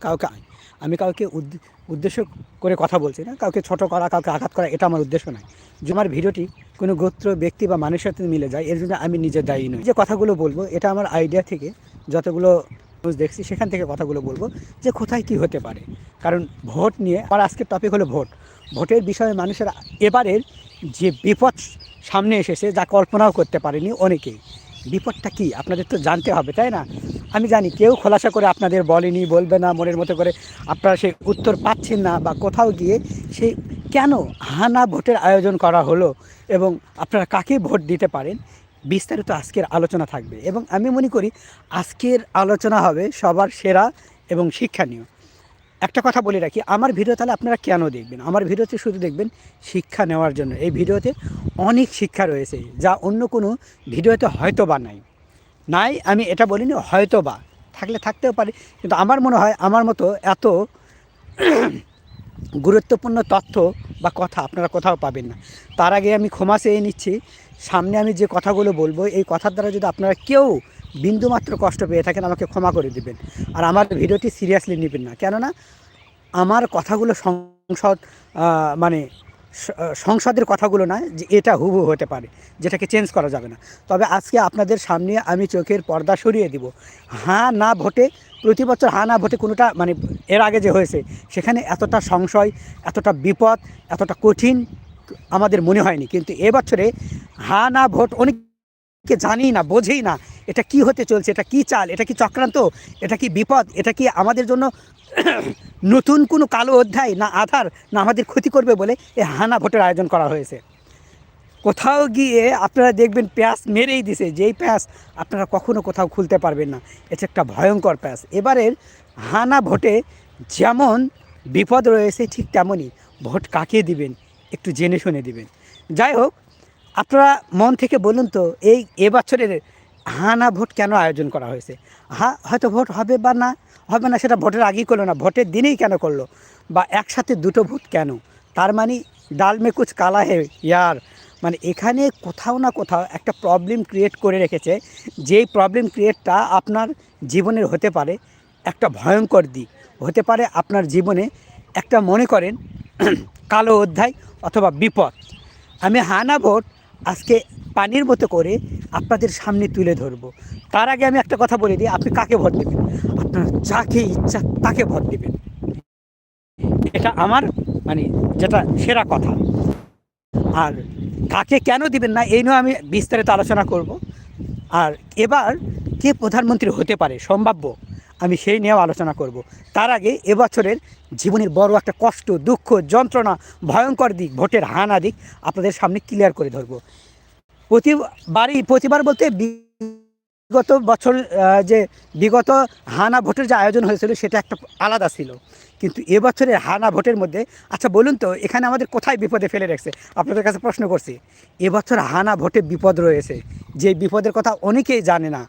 কাউকে আমি কাউকে উদ্দ- উদ্দেশ্য করে কথা বলছি না, কাউকে ছোট করা, কাউকে আঘাত করা, এটা আমার উদ্দেশ্য নয়। যে আমার ভিডিওটি কোনো গোত্র, ব্যক্তি বা মানুষের সাথে মিলে যায়, এর জন্য আমি নিজে দায়ী নই। যে কথাগুলো বলব, এটা আমার আইডিয়া থেকে যতগুলো দেখছি, সেখান থেকে কথাগুলো বলব যে কোথায় কি হতে পারে। কারণ ভোট নিয়ে, আমার আজকের টপিক হলো ভোট। ভোটের বিষয়ে মানুষের এবারের যে বিপদ সামনে এসেছে, যা কল্পনাও করতে পারেনি অনেকেই। বিপদটা কি? আপনাদের তো জানতে হবে, তাই না? আমি জানি কেউ খোলাসা করে আপনাদের বলেনি, বলবে না, মনের মতো করে আপনারা সেই উত্তর পাচ্ছেন না বা কোথাও গিয়ে সেই কেন হানা ভোটের আয়োজন করা হলো এবং আপনারা কাকে ভোট দিতে পারেন? বিস্তারিত আজকের আলোচনা থাকবে এবং আমি মনে করি আজকের আলোচনা হবে সবার সেরা এবং শিক্ষণীয় একটা কথা বলে রাখি, আমার ভিডিও তাহলে আপনারা কেন দেখবেন? আমার ভিডিওতে শুধু দেখবেন শিক্ষা নেওয়ার জন্য। এই ভিডিওতে অনেক শিক্ষা রয়েছে, যা অন্য কোনো ভিডিওতে হয়তো বা নাই। নাই আমি এটা বলিনি, হয়তো বা। থাকলে থাকতেও পারে, কিন্তু আমার মনে হয়, আমার মতো এত গুরুত্বপূর্ণ তথ্য বা কথা আপনারা কোথাও পাবেন না। তার আগে আমি ক্ষমা চেয়ে নিচ্ছি, সামনে আমি যে কথাগুলো বলব, এই কথার দ্বারা যদি আপনারা কেউ বিন্দুমাত্র কষ্ট পেয়ে থাকেন, আমাকে ক্ষমা করে দিবেন। আর আমার ভিডিওটি সিরিয়াসলি নেবেন না। কেননা, আমার কথাগুলো সংসদ মানে সংসদের কথাগুলো না যে এটা হুবহু হতে পারে, যেটাকে চেঞ্জ করা যাবে না। তবে আজকে আপনাদের সামনে আমি চোখের পর্দা সরিয়ে দিব। হ্যাঁ না ভোটে, প্রতি বছর হ্যাঁ না ভোটে কোনোটা মানে এর আগে যে হয়েছে, সেখানে এতটা সংশয়, এতটা বিপদ, এতটা কঠিন আমাদের মনে হয়নি। কিন্তু এবছরে হ্যাঁ না ভোট অনেককে জানি না, বোঝেই না, এটা কি হতে চলছে, এটা কি চাল, এটা কি চক্রান্ত, এটা কি বিপদ, এটা কি আমাদের জন্য নতুন কোনো কালো অধ্যায় না আধার, না আমাদের ক্ষতি করবে বলে এই হানা ভোটের আয়োজন করা হয়েছে। কোথাও গিয়ে আপনারা দেখবেন প্যাঁচ মেরেই দিছে, যেই প্যাঁচ আপনারা কখনো কোথাও খুলতে পারবেন না। এটা একটা ভয়ঙ্কর প্যাঁচ। এবারের হানা ভোটে যেমন বিপদ রয়েছে ঠিক তেমনই, ভোট কাকে দিবেন একটু জেনে শুনে দিবেন। যাই হোক আপনারা মন থেকে বলুন তো, এই এবছরের হানা ভোট কেন আয়োজন করা হয়েছে? হ্যাঁ হয়তো ভোট হবে বা না, হবে না সেটা ভোটের আগেই করল না, ভোটের দিনেই কেন করল? বা একসাথে দুটো ভোট কেন? তার মানে ডাল মে কুচ কালা হে ইয়ার। মানে এখানে কোথাও না কোথাও একটা প্রবলেম ক্রিয়েট করে রেখেছে, যেই প্রবলেম ক্রিয়েটটা আপনার জীবনের হতে পারে একটা ভয়ঙ্কর দিক। হতে পারে আপনার জীবনে একটা মনে করেন, কালো অধ্যায় অথবা বিপদ। আমি হানা ভোট আজকে পানির মতো করে আপনাদের সামনে তুলে ধরবো। তার আগে আমি একটা কথা বলে দিই, আপনি কাকে ভোট দেবেন? আপনার যাকে ইচ্ছা তাকে ভোট দেবেন। এটা আমার মানে যেটা সেরা কথা। আর কাকে কেন দিবেন না, এই নিয়ে আমি বিস্তারিত আলোচনা করব। আর এবার কে প্রধানমন্ত্রী হতে পারে, সম্ভাব্য আমি সেই নিয়েও আলোচনা করব। তার আগে এবছরের জীবনের বড় একটা কষ্ট, দুঃখ, যন্ত্রণা, ভয়ঙ্কর দিক, ভোটের হানা দিক আপনাদের সামনে ক্লিয়ার করে ধরবো। প্রতিবারই, প্রতিবার বলতে বিগত বছর যে বিগত হানা ভোটের যে আয়োজন হয়েছিল সেটা একটা আলাদা ছিল। কিন্তু এবছরের হানা ভোটের মধ্যে আচ্ছা বলুন তো, এখানে আমাদের কোথায় বিপদে ফেলে রেখেছে? আপনাদের কাছে প্রশ্ন করছি। এবছর হানা ভোটে বিপদ রয়েছে। যে বিপদের কথা অনেকেই জানে না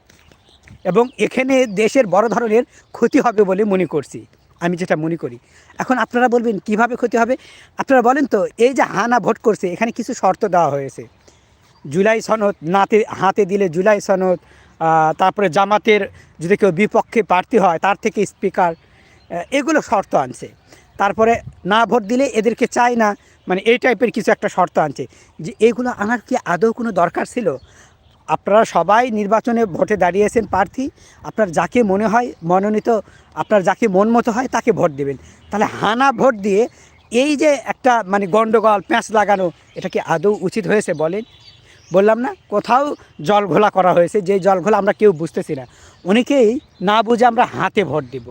এবং এখানে দেশের বড় ধরনের ক্ষতি হবে বলে মনে করছি। আমি যেটা মনে করি। এখন আপনারা বলবেন, কীভাবে ক্ষতি হবে? আপনারা বলেন তো, এই যে হানা ভোট করছে, এখানে কিছু শর্ত দেওয়া হয়েছে। জুলাই সনদ নাতে, হাতে দিলে জুলাই সনদ তারপরে জামাতের যদি কেউ বিপক্ষে প্রার্থী হয়, তার থেকে স্পিকার এগুলো শর্ত আনছে। তারপরে না ভোট দিলে এদেরকে চায় না মানে এই টাইপের কিছু একটা শর্ত আনছে। যে এগুলো আনার কি আদৌ কোনো দরকার ছিল? আপনারা সবাই নির্বাচনে ভোটে দাঁড়িয়েছেন প্রার্থী, আপনার যাকে মনে হয় মনোনীত, আপনার যাকে মন মতো হয় তাকে ভোট দেবেন। তাহলে হানা ভোট দিয়ে এই যে একটা মানে গণ্ডগোল প্যাঁচ লাগানো, এটা কি আদৌ উচিত হয়েছে বলেন? বললাম না, কোথাও জল ঘোলা করা হয়েছে, যে জল ঘোলা আমরা কেউ বুঝতেছি না। অনেকেই না বুঝে আমরা হাতে ভোট দিব।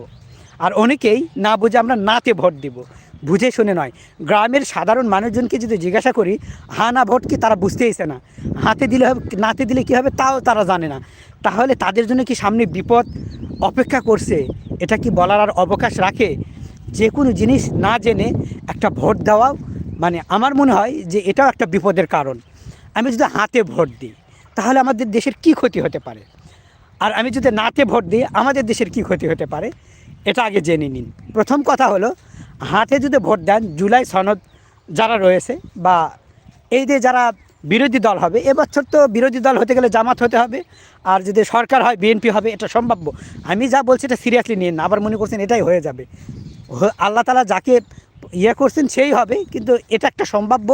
আর অনেকেই না বুঝে আমরা নাতে ভোট দিব। বুঝে শুনে নয়। গ্রামের সাধারণ মানুষজনকে যদি জিজ্ঞাসা করি হা না, ভোট কি? তারা বুঝতেইছে না। হাতে দিলে হবে, নাতে দিলে কী হবে তাও তারা জানে না। তাহলে তাদের জন্য কি সামনে বিপদ অপেক্ষা করছে? এটা কি বলার আর অবকাশ রাখে? যে কোনো জিনিস না জেনে একটা ভোট দেওয়াও মানে আমার মনে হয় যে এটাও একটা বিপদের কারণ। আমি যদি হাতে ভোট দিই, তাহলে আমাদের দেশের কি ক্ষতি হতে পারে? আর আমি যদি নাতে ভোট দিই, আমাদের দেশের কি ক্ষতি হতে পারে? এটা আগে জেনে নিন। প্রথম কথা হলো হাতে যদি ভোট দেন, জুলাই সনদ যারা রয়েছে বা এই যে যারা বিরোধী দল হবে, এবছর তো বিরোধী দল হতে গেলে জামাত হতে হবে, আর যদি সরকার হয়, বিএনপি হবে, এটা সম্ভাব্য। আমি যা বলছি এটা সিরিয়াসলি নিন আবার মনে করছেন এটাই হয়ে যাবে। আল্লাহ তালা যাকে ইয়ে করছেন, সেই হবে, কিন্তু এটা একটা সম্ভাব্য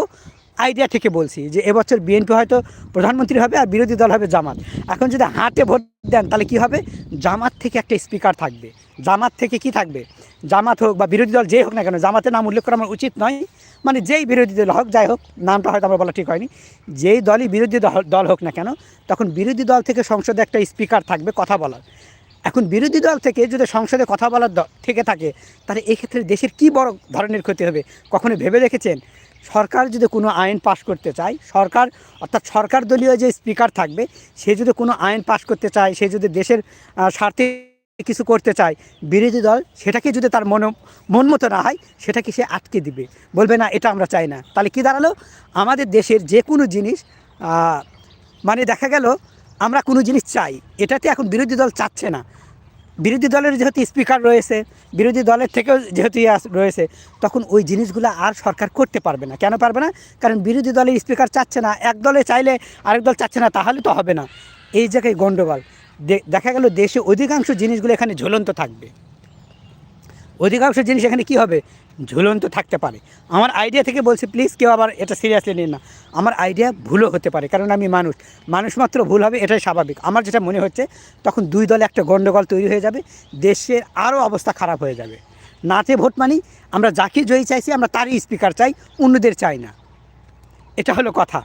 আইডিয়া থেকে বলছি, যে এবছর বিএনপি হয়তো প্রধানমন্ত্রী হবে আর বিরোধী দল হবে জামাত। এখন যদি হাটে ভোট দেন, তাহলে কি হবে? জামাত থেকে একটা স্পিকার থাকবে। জামাত থেকে কি থাকবে? জামাত হোক বা বিরোধী দল যেই হোক না কেন, জামাতের নাম উল্লেখ করা আমার উচিত নয়। মানে যেই বিরোধী দল হোক, যাই হোক, নামটা হয়তো আমার বলা ঠিক হয়নি। যেই দলই বিরোধী দল- হোক না কেন, তখন বিরোধী দল থেকে সংসদে একটা স্পিকার থাকবে কথা বলার। এখন বিরোধী দল থেকে যদি সংসদে কথা বলার থেকে থাকে, তাহলে এক্ষেত্রে দেশের কি বড় ধরনের ক্ষতি হবে? কখনো ভেবে দেখেছেন? সরকার যদি কোনো আইন পাশ করতে চায়, সরকার, অর্থাৎ সরকার দলীয় যে স্পিকার থাকবে, সে যদি কোনো আইন পাশ করতে চায়, সে যদি দেশের স্বার্থে কিছু করতে চায়, বিরোধী দল সেটাকে যদি তার মন মন মতো না হয়, সেটাকে সে আটকে দিবে। বলবে, না, এটা আমরা চাই না। তাহলে কি দাঁড়াল? আমাদের দেশের যে কোনো জিনিস মানে দেখা গেল, আমরা কোনো জিনিস চাই। এটাতে এখন বিরোধী দল চাচ্ছে না। বিরোধী দলের যেহেতু স্পিকার রয়েছে, বিরোধী দলের থেকেও যেহেতু ইয়ে রয়েছে, তখন ওই জিনিসগুলো আর সরকার করতে পারবে না। কেন পারবে না? কারণ বিরোধী দলের স্পিকার চাচ্ছে না। এক দলে চাইলে আরেক দল চাচ্ছে না, তাহলে তো হবে না। এই জায়গায় গণ্ডগোল দেখা গেল দেশে অধিকাংশ জিনিসগুলো এখানে ঝুলন্ত থাকবে। অধিকাংশ জিনিস এখানে কি হবে? ঝুলন্ত থাকতে পারে। আমার আইডিয়া থেকে বলছি প্লিজ কেউ আবার এটা সিরিয়াসলি নিন না। আমার আইডিয়া ভুলও হতে পারে, কারণ আমি মানুষ। মানুষ মাত্র ভুল হবে, এটাই স্বাভাবিক। আমার যেটা মনে হচ্ছে, তখন দুই দলে, একটা গণ্ডগোল তৈরি হয়ে যাবে, দেশের আরও অবস্থা খারাপ হয়ে যাবে। নাতে ভোট মানি, আমরা যাকে জয়ী চাইছি, আমরা তারই স্পিকার চাই, অন্যদের চাই না। এটা হলো কথা।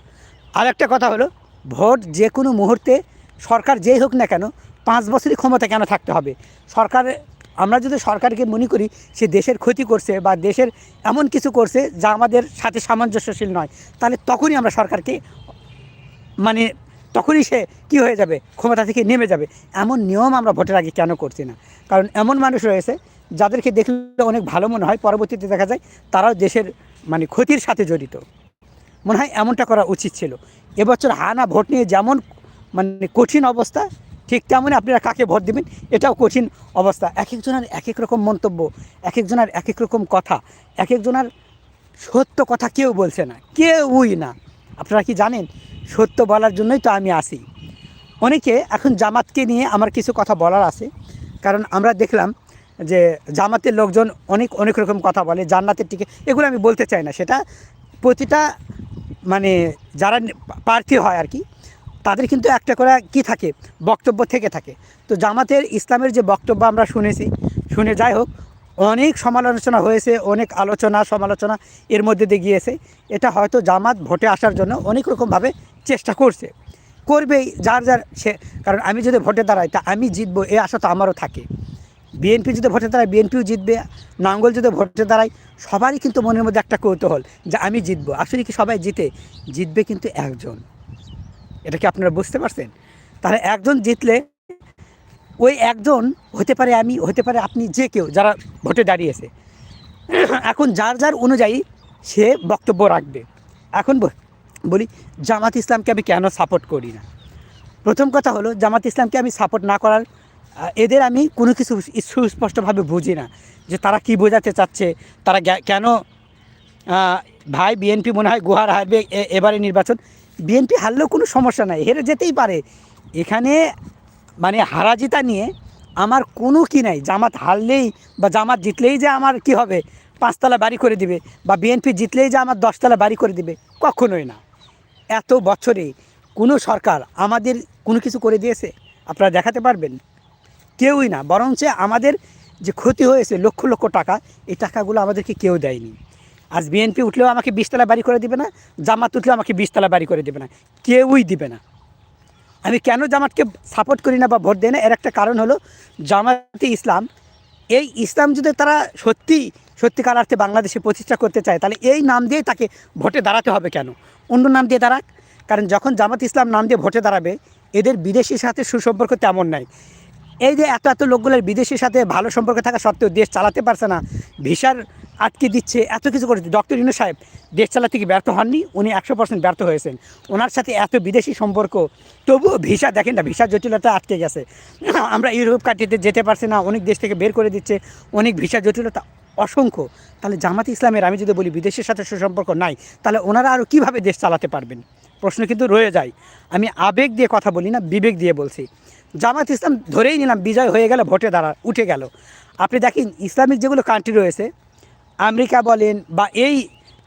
আর একটা কথা হলো, ভোট যে কোনো মুহূর্তে সরকার যেই হোক না কেন, পাঁচ বছরই ক্ষমতা কেন থাকতে হবে? সরকার, আমরা যদি সরকারকে মনে করি সে দেশের ক্ষতি করছে বা দেশের এমন কিছু করছে যা আমাদের সাথে সামঞ্জস্যশীল নয়, তাহলে তখনই আমরা সরকারকে মানে তখনই সে কি হয়ে যাবে? ক্ষমতা থেকে নেমে যাবে। এমন নিয়ম আমরা ভোটের আগে কেন করছি না? কারণ এমন মানুষ রয়েছে যাদেরকে দেখলে অনেক ভালো মনে হয়, পরবর্তীতে দেখা যায় তারাও দেশের মানে ক্ষতির সাথে জড়িত। মনে হয় এমনটা করা উচিত ছিল। এবছর হানা ভোট নিয়ে যেমন মানে কঠিন অবস্থা, ঠিক তেমনই আপনারা কাকে ভোট দেবেন, এটাও কঠিন অবস্থা। এক একজনের এক এক রকম মন্তব্য এক একজনের এক এক রকম কথা এক একজনের সত্য কথা কেউ বলছে না, কেউই না। আপনারা কি জানেন? সত্য বলার জন্যই তো আমি আসি। অনেকে এখন জামাতকে নিয়ে আমার কিছু কথা বলার আছে, কারণ আমরা দেখলাম যে জামাতের লোকজন অনেক অনেক রকম কথা বলে, জান্নাতের টিকে, এগুলো আমি বলতে চাই না। সেটা প্রতিটা মানে যারা প্রার্থী হয় আর কি তাদের কিন্তু একটা করে কি থাকে? বক্তব্য থেকে থাকে। তো জামাতের ইসলামের যে বক্তব্য আমরা শুনেছি, শুনে যাই হোক, অনেক সমালোচনা হয়েছে, অনেক আলোচনা, সমালোচনা এর মধ্যে দিয়ে গিয়েছে। এটা হয়তো জামাত ভোটে আসার জন্য অনেক রকমভাবে চেষ্টা করছে। করবেই, যার যার সে, কারণ আমি যদি ভোটে দাঁড়াই, তা আমি জিতবো এই আশা তো আমারও থাকে। বিএনপি যদি ভোটে দাঁড়ায়, বিএনপিও জিতবে। নাঙ্গল যদি ভোটে দাঁড়ায়, সবারই কিন্তু মনের মধ্যে একটা কৌতূহল যে আমি জিতবো। আসলে কি সবাই জিতে? জিতবে কিন্তু একজন। এটা কি আপনারা বুঝতে পারছেন? তাহলে একজন জিতলে ওই একজন, হতে পারে আমি, হতে পারে আপনি যে কেউ যারা ভোটে দাঁড়িয়েছে, এখন যার যার অনুযায়ী সে বক্তব্য রাখবে। এখন বলি, জামাত ইসলামকে আমি কেন সাপোর্ট করি না? প্রথম কথা হলো, জামাত ইসলামকে আমি সাপোর্ট না করার এদের আমি কোনো কিছু সুস্পষ্টভাবে বুঝি না যে তারা কি বোঝাতে চাচ্ছে, তারা কেন ভাই, বিএনপি মনে হয় গুহার হারবে এবারে নির্বাচন। বিএনপি হারলেও কোনো সমস্যা নাই, হেরে যেতেই পারে। এখানে মানে হারা জিতা নিয়ে আমার কোনো কি নাই। জামাত হারলেই বা জামাত জিতলেই যে আমার কি হবে? পাঁচতলা বাড়ি করে দিবে বা বিএনপি জিতলেই যে আমার দশতলা বাড়ি করে দিবে, কখনোই না। এত বছরে কোনো সরকার আমাদের কোনো কিছু করে দিয়েছে? আপনারা দেখাতে পারবেন। কেউই না, বরঞ্চ আমাদের যে ক্ষতি হয়েছে লক্ষ লক্ষ টাকা, এই টাকাগুলো আমাদেরকে কেউ দেয়নি। আজ বিএনপি উঠলেও আমাকে বিশতলা বাড়ি করে দিবে না, জামাত উঠলেও আমাকে বিশতলা বাড়ি করে দিবে না, কেউই দিবে না। আমি কেন জামাতকে সাপোর্ট করি না বা ভোট দেয় না? এর একটা কারণ হলো জামাতে ইসলাম। এই ইসলাম যদি তারা সত্যি, সত্যিকার অর্থে বাংলাদেশে প্রতিষ্ঠা করতে চায়, তাহলে এই নাম দিয়েই তাকে ভোটে দাঁড়াতে হবে কেন? অন্য নাম দিয়ে দাঁড়াক। কারণ যখন জামাত ইসলাম নাম দিয়ে ভোটে দাঁড়াবে, এদের বিদেশির সাথে সুসম্পর্ক তেমন নাই। এই যে এত এত লোকগুলোর বিদেশির সাথে ভালো সম্পর্ক থাকা সত্ত্বেও দেশ চালাতে পারছে না, ভিসার আটকে দিচ্ছে, এত কিছু করেছে। ডক্টর ইনু সাহেব দেশ চালাতে কি ব্যর্থ হননি? উনি একশো পার্সেন্ট ব্যর্থ হয়েছেন। ওনার সাথে এত বিদেশি সম্পর্ক, তবুও ভিসা, দেখেন না, ভিসার জটিলতা আটকে গেছে। আমরা ইউরোপ কাটিতে যেতে পারছি না, অনেক দেশ থেকে বের করে দিচ্ছে, অনেক ভিসা জটিলতা অসংখ্য। তাহলে জামাত ইসলামের, আমি যদি বলি, বিদেশের সাথে সুসম্পর্ক নাই, তাহলে ওনারা আরও কীভাবে দেশ চালাতে পারবেন? প্রশ্ন কিন্তু রয়ে যায়। আমি আবেগ দিয়ে কথা বলি না, বিবেক দিয়ে বলছি। জামাত ইসলাম ধরেই নিলাম, বিজয় হয়ে গেল, ভোটে দাঁড়া, উঠে গেল। আপনি দেখেন, ইসলামিক যেগুলো কান্ট্রি রয়েছে, আমেরিকা বলেন বা এই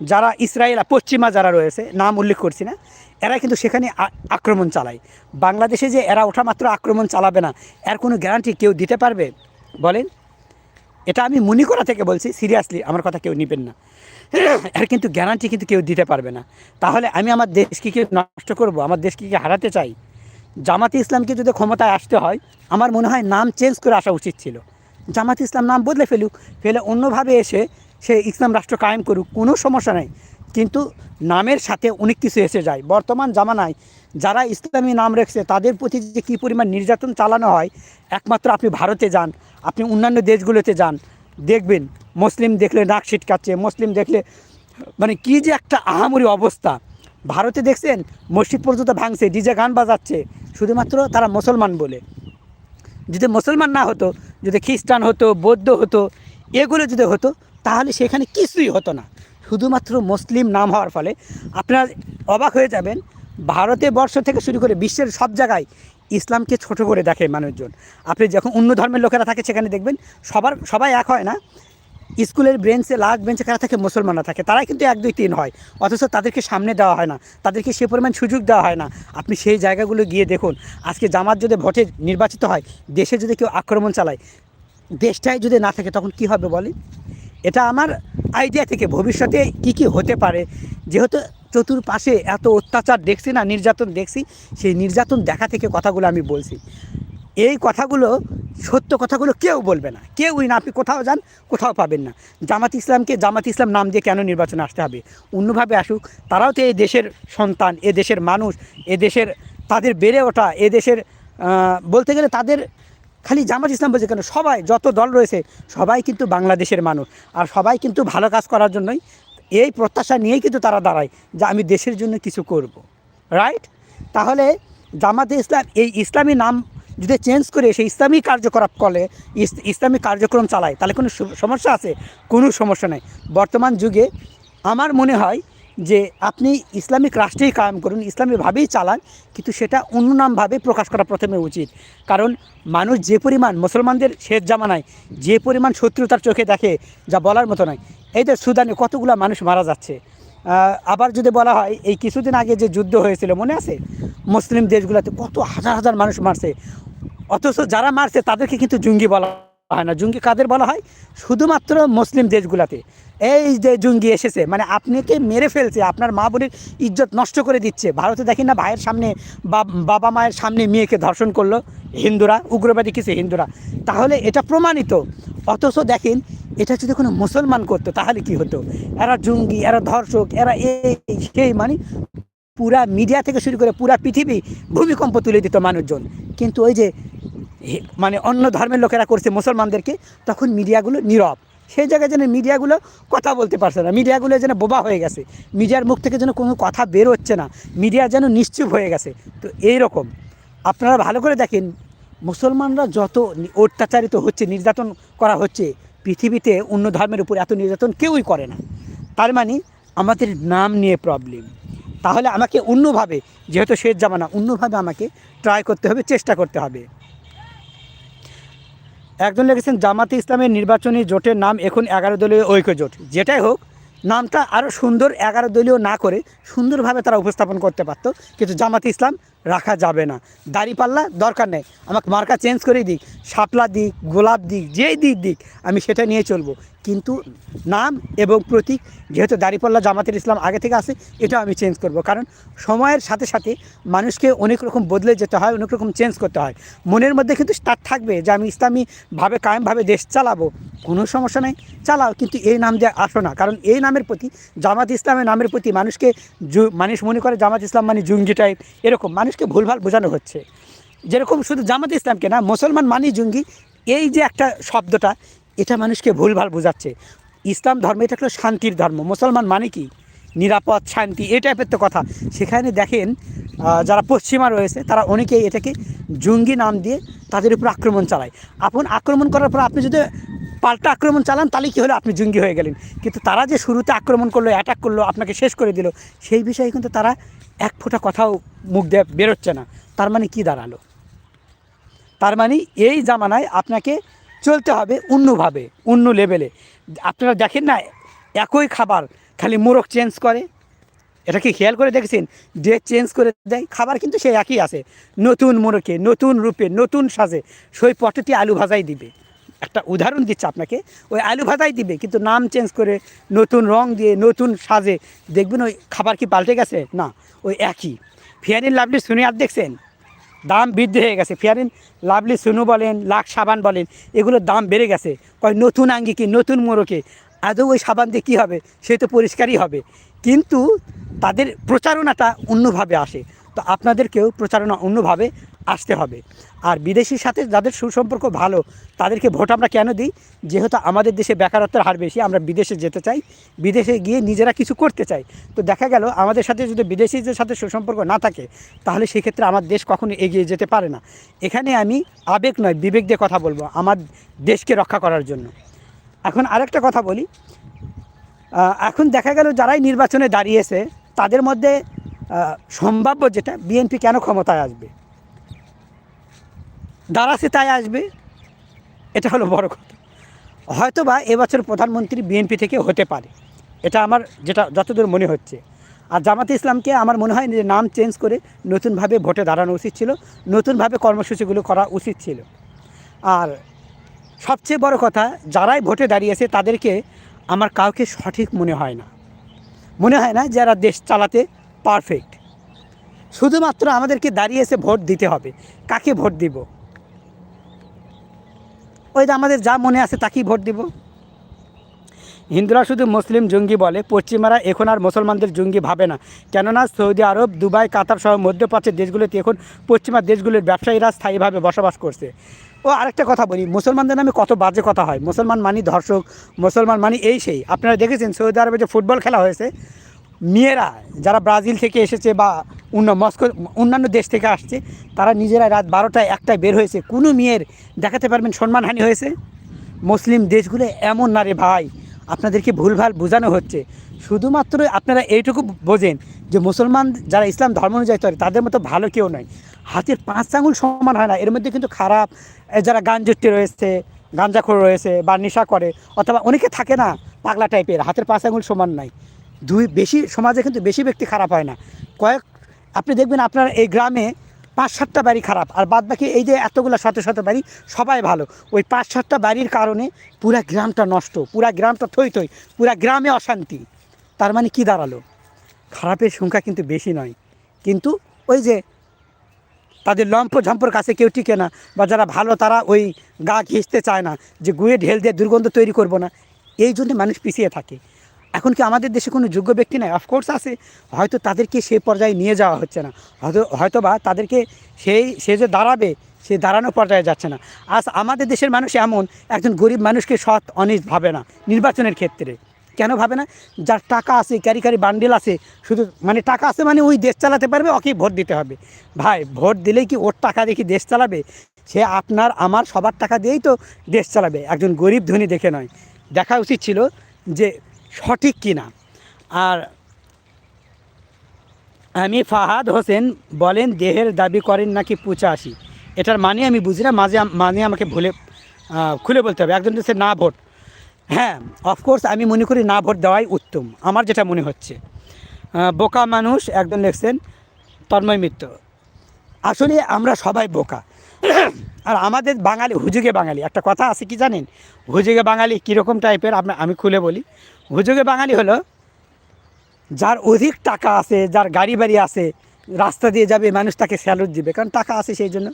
যারা ইসরায়েল, পশ্চিমা যারা রয়েছে, নাম উল্লেখ করছি না, এরা কিন্তু সেখানে আক্রমণ চালায়। বাংলাদেশে যে এরা ওঠা মাত্র আক্রমণ চালাবে না, এর কোনো গ্যারান্টি কেউ দিতে পারবে? বলেন। এটা আমি মনে করা থেকে বলছি সিরিয়াসলি আমার কথা কেউ নেবেন না। এর কিন্তু গ্যারান্টি কিন্তু কেউ দিতে পারবে না। তাহলে আমি আমার দেশকে কি নষ্ট করব? আমার দেশকে কি হারাতে চাই? জামাতে ইসলামকে যদি ক্ষমতায় আসতে হয়, আমার মনে হয় নাম চেঞ্জ করে আসা উচিত ছিল। জামাত ইসলাম নাম বদলে ফেলুক, ফেলে অন্যভাবে এসে সে ইসলাম রাষ্ট্র কায়েম করুক, কোনো সমস্যা নেই। কিন্তু নামের সাথে অনেক কিছু এসে যায়। বর্তমান জামানায় যারা ইসলামী নাম রেখেছে, তাদের প্রতি যে কী পরিমাণ নির্যাতন চালানো হয়, একমাত্র আপনি ভারতে যান, আপনি অন্যান্য দেশগুলোতে যান। দেখবেন, মুসলিম দেখলে নাক ছিটকাচ্ছে, মুসলিম দেখলে মানে কি যে একটা আহামরি অবস্থা। ভারতে দেখছেন, মসজিদ পর্যন্ত ভাঙছে, ডিজে গান বাজাচ্ছে, শুধুমাত্র তারা মুসলমান বলে। যদি মুসলমান না হতো, যদি খ্রিস্টান হতো, বৌদ্ধ হতো, এগুলো যদি হতো, তাহলে সেখানে কিছুই হতো না। শুধুমাত্র মুসলিম নাম হওয়ার ফলে আপনারা অবাক হয়ে যাবেন, ভারতে বর্ষ থেকে শুরু করে বিশ্বের সব জায়গায় ইসলামকে ছোট করে দেখে মানুষজন। আপনি যখন অন্য ধর্মের লোকেরা থাকে, সেখানে দেখবেন সবার, সবাই এক হয় না। স্কুলের বেঞ্চে লাস্ট বেঞ্চে কারা থাকে? মুসলমানরা থাকে। তারাই কিন্তু এক, দুই, তিন হয়। অথচ তাদেরকে সামনে দেওয়া হয় না। তাদেরকে সে পরিমাণ সুযোগ দেওয়া হয় না। আপনি সেই জায়গাগুলো গিয়ে দেখুন। আজকে জামাত যদি ভোটে নির্বাচিত হয়, দেশে যদি কেউ আক্রমণ চালায়, দেশটাই যদি না থাকে, তখন কি হবে বলি এটা আমার আইডিয়া থেকে ভবিষ্যতে কি কি হতে পারে। যেহেতু চতুর্পাশে এত অত্যাচার দেখছি না, নির্যাতন দেখছি, সেই নির্যাতন দেখা থেকে কথাগুলো আমি বলছি। এই কথাগুলো সত্য কথাগুলো কেউ বলবে না। কেউই না, আপনি কোথাও যান, কোথাও পাবেন না। জামাত ইসলামকে, জামাত ইসলাম নাম দিয়ে কেন নির্বাচনে আসতে হবে? অন্যভাবে আসুক, তারাও তো এই দেশের সন্তান, এ দেশের মানুষ, এ দেশের তাদের বেড়ে ওঠা, এ দেশের বলতে গেলে তাদের খালি জামাত ইসলাম বলছে কেন? সবাই, যত দল রয়েছে, সবাই কিন্তু বাংলাদেশের মানুষ। আর সবাই কিন্তু ভালো কাজ করার জন্যই এই প্রত্যাশা নিয়েই কিন্তু তারা দাঁড়ায় যে আমি দেশের জন্য কিছু করব। রাইট তাহলে জামাতে ইসলাম, এই ইসলামী নাম যদি চেঞ্জ করে সেই ইসলামী কার্যকলাপ করে ইস- ইসলামী কার্যক্রম চালায়, তাহলে কোনো সমস্যা আছে? কোনো সমস্যা নেই। বর্তমান যুগে আমার মনে হয় যে আপনি ইসলামিক রাষ্ট্রেই কায়েম করুন, ইসলামীভাবেই চালান, কিন্তু সেটা অন্য নামভাবে প্রকাশ করা প্রথমে উচিত। কারণ মানুষ যে পরিমাণ, মুসলমানদের শেষ জামানায় যে পরিমাণ শত্রুতার চোখে দেখে, যা বলার মতো নয়। এই যে সুদানে কতগুলো মানুষ মারা যাচ্ছে? আবার যদি বলা হয়, এই কিছুদিন আগে যে যুদ্ধ হয়েছিল, মনে আছে? মুসলিম দেশগুলোতে কত হাজার হাজার মানুষ মারছে। অথচ যারা মারছে তাদেরকে কিন্তু জঙ্গি বলা হয় না। জঙ্গি কাদের বলা হয়? শুধুমাত্র মুসলিম দেশগুলোতে। এই যে জঙ্গি এসেছে মানে আপনাকে মেরে ফেলছে, আপনার মা বোনের ইজ্জত নষ্ট করে দিচ্ছে। ভারতে দেখি না, ভাইয়ের সামনে বাবা মায়ের সামনে মেয়েকে ধর্ষণ করল, হিন্দুরা, উগ্রবাদী কিছু হিন্দুরা। তাহলে এটা প্রমাণিত। অথচ দেখেন, এটা যদি কোনো মুসলমান করতো, তাহলে কি হতো? এরা জঙ্গি, এরা ধর্ষক, এরা এই, সেই মানে পুরা মিডিয়া থেকে শুরু করে পুরা পৃথিবী ভূমিকম্প তুলে দিত মানুষজন। কিন্তু ওই যে মানে অন্য ধর্মের লোকেরা করছে মুসলমানদেরকে, তখন মিডিয়াগুলো নীরব। সেই জায়গায় যেন মিডিয়াগুলো কথা বলতে পারছে না, মিডিয়াগুলো যেন বোবা হয়ে গেছে, মিডিয়ার মুখ থেকে যেন কোনো কথা বের হচ্ছে না, মিডিয়া যেন নিশ্চুপ হয়ে গেছে। তো এই রকম। আপনারা ভালো করে দেখেন, মুসলমানরা যত অত্যাচারিত হচ্ছে, নির্যাতন করা হচ্ছে, পৃথিবীতে অন্য ধর্মের উপর এত নির্যাতন কেউই করে না। তার মানে আমাদের নাম নিয়ে প্রবলেম তাহলে আমাকে অন্যভাবে, যেহেতু শেষ জামানা, অন্যভাবে আমাকে ট্রাই করতে হবে, চেষ্টা করতে হবে। একজন লিখেছেন, জামাতে ইসলামের নির্বাচনী জোটের নাম এখন এগারো দলীয় ঐক্য জোট যেটাই হোক, নামটা আরও সুন্দর এগারো দলীয় না করে সুন্দরভাবে তারা উপস্থাপন করতে পারত। কিন্তু জামাতে ইসলাম রাখা যাবে না। দাড়িপাল্লা দরকার নেই। আমাকে মার্কা চেঞ্জ করে দিক, শাপলা দিক, গোলাপ দিক, যেই দিক দিক, আমি সেটা নিয়ে চলবো। কিন্তু নাম এবং প্রতীক, যেহেতু দাড়িপাল্লা জামাতের ইসলাম আগে থেকে আছে এটা আমি চেঞ্জ করব। কারণ সময়ের সাথে সাথে মানুষকে অনেক রকম বদলে যেতে হয়, অনেক রকম চেঞ্জ করতে হয়। মনের মধ্যে কিন্তু তার থাকবে যে, আমি ইসলামীভাবে কায়েমভাবে দেশ চালাবো। কোনো সমস্যা নেই, চালাও। কিন্তু এই নাম দিয়ে আসো না। কারণ এই নামের প্রতি, জামাত ইসলামের নামের প্রতি মানুষকে মানুষ মনে করে জামাত ইসলাম মানে জঙ্গি টাইপ এরকম। মানুষকে ভুলভাল বোঝানো হচ্ছে। যেরকম শুধু জামাত ইসলামকে না, মুসলমান মানি জঙ্গি, এই যে একটা শব্দটা, এটা মানুষকে ভুলভাল বোঝাচ্ছে। ইসলাম ধর্ম, এটা হলো শান্তির ধর্ম। মুসলমান মানে কি? নিরাপদ, শান্তি, এই টাইপের তো কথা। সেখানে দেখেন যারা পশ্চিমা রয়েছে, তারা অনেকেই এটাকে জঙ্গি নাম দিয়ে তাদের উপর আক্রমণ চালায়। আপন আক্রমণ করার পর আপনি যদি পাল্টা আক্রমণ চালান, তাহলে কী হলো? আপনি জঙ্গি হয়ে গেলেন। কিন্তু তারা যে শুরুতে আক্রমণ করল অ্যাটাক করল, আপনাকে শেষ করে দিল, সেই বিষয়ে কিন্তু তারা এক ফোঁটা কথাও মুখ দিয়ে বেরোচ্ছে না। তার মানে কি দাঁড়াল? তার মানে এই জামানায় আপনাকে চলতে হবে অন্যভাবে, অন্য লেভেলে আপনারা দেখেন না, একই খাবার খালি মোরগ চেঞ্জ করে। এটা কি খেয়াল করে দেখেছেন? ডেট চেঞ্জ করে দেয়, খাবার কিন্তু সেই একই আছে। নতুন মোড়কে নতুন রূপে, নতুন সাজে, সেই পটেটি আলু ভাজাই দিবে। একটা উদাহরণ দিচ্ছে আপনাকে, ওই আলু ভাজাই দিবে, কিন্তু নাম চেঞ্জ করে নতুন রং দিয়ে, নতুন সাজে, দেখবেন ওই খাবার কি পাল্টে গেছে? না। ওই একই। ফিয়ারিন লাভলি শুনে আর দেখছেন? দাম বৃদ্ধি হয়ে গেছে। ফিয়ারিন লাভলি সুনু বলেন, লাখ সাবান বলেন, এগুলোর দাম বেড়ে গেছে। কয়, নতুন আঙ্গিকে নতুন মোড়কে আদৌ ওই সাবান দিয়ে কী হবে? সে তো পরিষ্কারই হবে। কিন্তু তাদের প্রচারণাটা অন্যভাবে আসে। তো আপনাদেরকেও প্রচারণা অন্যভাবে আসতে হবে। আর বিদেশির সাথে যাদের সুসম্পর্ক ভালো, তাদেরকে ভোট আমরা কেন দিই? যেহেতু আমাদের দেশে বেকারত্বের হার বেশি, আমরা বিদেশে যেতে চাই, বিদেশে গিয়ে নিজেরা কিছু করতে চাই। তো দেখা গেল, আমাদের সাথে যদি বিদেশিদের সাথে সুসম্পর্ক না থাকে, তাহলে সেক্ষেত্রে আমার দেশ কখনো এগিয়ে যেতে পারে না। এখানে আমি আবেগ নয়, বিবেক দিয়ে কথা বলব, আমার দেশকে রক্ষা করার জন্য। এখন আরেকটা কথা বলি। এখন দেখা গেল যারাই নির্বাচনে দাঁড়িয়েছে, তাদের মধ্যে সম্ভাব্য যেটা, বিএনপি কেন ক্ষমতায় আসবে? দাঁড়াচ্ছে তাই আসবে? এটা হলো বড় কথা। হয়তো বা এবছর প্রধানমন্ত্রী বিএনপি থেকে হতে পারে। এটা আমার যেটা যতদূর মনে হচ্ছে। আর জামাতে ইসলামকে আমার মনে হয় যে নাম চেঞ্জ করে নতুনভাবে ভোটে দাঁড়ানো উচিত ছিল, নতুনভাবে কর্মসূচিগুলো করা উচিত ছিল। আর সবচেয়ে বড় কথা, যারাই ভোটে দাঁড়িয়েছে তাদেরকে আমার কাউকে সঠিক মনে হয় না। মনে হয় না যারা দেশ চালাতে পারফেক্ট। শুধুমাত্র আমাদেরকে দাঁড়িয়েছে ভোট দিতে হবে। কাকে ভোট দিব? ওই যে আমাদের যা মনে আছে তাকেই ভোট দিব। হিন্দুরা শুধু মুসলিম জঙ্গি বলে, পশ্চিমারা এখন আর মুসলমানদের জঙ্গি ভাবে না। কেননা সৌদি আরব, দুবাই, কাতার সহ মধ্যপ্রাচ্যের দেশগুলোতে এখন পশ্চিমা দেশগুলির ব্যবসায়ীরা স্থায়ীভাবে বসবাস করছে। ও আরেকটা কথা বলি, মুসলমানদের নামে কত বাজে কথা হয়। মুসলমান মানি ধর্ষক, মুসলমান মানি এই সেই। আপনারা দেখেছেন সৌদি আরবে যে ফুটবল খেলা হয়েছে? মেয়েরা যারা ব্রাজিল থেকে এসেছে বা অন্য মস্কো, অন্যান্য দেশ থেকে আসছে, তারা নিজেরা রাত বারোটায় একটায় বের হয়েছে। কোনো মেয়ের দেখাতে পারবেন, সম্মানহানি হয়েছে? মুসলিম দেশগুলো এমন না রে ভাই। আপনাদেরকে ভুলভাল বোঝানো হচ্ছে। শুধুমাত্র আপনারা এইটুকু বোঝেন যে মুসলমান যারা ইসলাম ধর্ম অনুযায়ী তৈরি তাদের মতো ভালো কেউ নয়। হাতের পাঁচ আঙুল সমান হয় না। এর মধ্যে কিন্তু খারাপ যারা গাঞ্জুটি রয়েছে, গাঞ্জাখোর রয়েছে বা নেশা করে, অথবা অনেকে থাকে না পাগলা টাইপের হাতের পাঁচ আঙুল সমান নাই। দুই বেশি, সমাজে কিন্তু বেশি ব্যক্তি খারাপ হয় না। কয়েক, আপনি দেখবেন আপনার এই গ্রামে পাঁচ সাতটা বাড়ি খারাপ, আর বাদ বাকি এই যে এতগুলো শত শত বাড়ি, সবাই ভালো। ওই পাঁচ সাতটা বাড়ির কারণে পুরা গ্রামটা নষ্ট, পুরা গ্রামটা থই থই, পুরা গ্রামে অশান্তি। তার মানে কি দাঁড়াল? খারাপের সংখ্যা কিন্তু বেশি নয়। কিন্তু ওই যে তাদের লম্প ঝম্পর কাছে কেউ টিকে না, বা যারা ভালো তারা ওই গা ঘেঁচতে চায় না, যে গুয়ে ঢেল দিয়ে দুর্গন্ধ তৈরি করব না, এই জন্য মানুষ পিছিয়ে থাকে। এখন কি আমাদের দেশে কোনো যোগ্য ব্যক্তি নাই? অফকোর্স আছে। হয়তো তাদেরকে সেই পর্যায়ে নিয়ে যাওয়া হচ্ছে না। হয়তো হয়তো বা তাদেরকে সেই, সে যে দাঁড়াবে, সে দাঁড়ানো পর্যায়ে যাচ্ছে না। আজ আমাদের দেশের মানুষ এমন, একজন গরিব মানুষকে সৎ, অনিষ্ট ভাবে না, নির্বাচনের ক্ষেত্রে। কেন ভাবে না? যার টাকা আছে, ক্যারি ক্যারি বান্ডেল আছে, শুধু মানে টাকা আছে মানে ওই দেশ চালাতে পারবে, ওকেই ভোট দিতে হবে। ভাই, ভোট দিলেই কি ওর টাকা দেখি দেশ চালাবে? সে আপনার, আমার সবার টাকা দিয়েই তো দেশ চালাবে। একজন গরিব ধনী দেখে নয়। দেখা উচিত ছিল যে সঠিক কিনা। আর আমি ফাহাদ হোসেন বলেন, দেহের দাবি করেন নাকি পুচাশি? এটার মানে আমি বুঝি না, মাঝে মানে আমাকে ভুলে খুলে বলতে হবে। একজন দেশে না ভোট। হ্যাঁ অফকোর্স আমি মনে করি না ভোট দেওয়াই উত্তম। আমার যেটা মনে হচ্ছে। বোকা মানুষ, একজন লিখছেন, তন্ময় মিত্র। আসলে আমরা সবাই বোকা। আর আমাদের বাঙালি, হুজুগে বাঙালি। একটা কথা আছে কি জানেন? হুজুগে বাঙালি কীরকম টাইপের আমি খুলে বলি। হুজুগে বাঙালি হলো, যার অধিক টাকা আছে, যার গাড়ি বাড়ি আছে, রাস্তা দিয়ে যাবে, মানুষ তাকে স্যালুট দিবে, কারণ টাকা আছে সেই জন্য।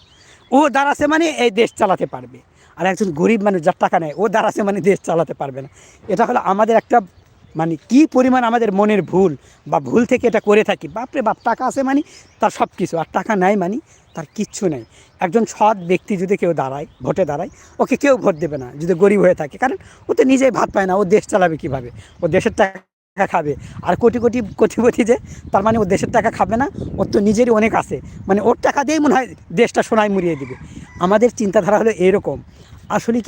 ও দাঁড়াছে মানে এই দেশ চালাতে পারবে। আর একজন গরিব মানুষ যার টাকা নেয় ও দাঁড়াছে মানে দেশ চালাতে পারবে না। এটা হলো আমাদের একটা মানে কি পরিমাণ আমাদের মনের ভুল বা ভুল থেকে এটা করে থাকি? বাপরে বাপ, টাকা আছে মানে তার সব কিছু আর টাকা নাই মানে তার কিচ্ছু নেই। একজন সৎ ব্যক্তি যদি কেউ দাঁড়ায়, ভোটে দাঁড়ায়, ওকে কেউ ভোট দেবে না, যদি গরিব হয়ে থাকে। কারণ ও তো নিজেই ভাত পায় না, ও দেশ চালাবে কীভাবে? ও দেশের টাকা খাবে। আর কোটি কোটি কোটিপতি যে, তার মানে ও দেশের টাকা খাবে না, ওর তো নিজেরই অনেক আছে। মানে ওর টাকা দিয়েই মনে হয় দেশটা সোনায় মুড়িয়ে দিবে। আমাদের চিন্তাধারা হলো এরকম। আসলে কি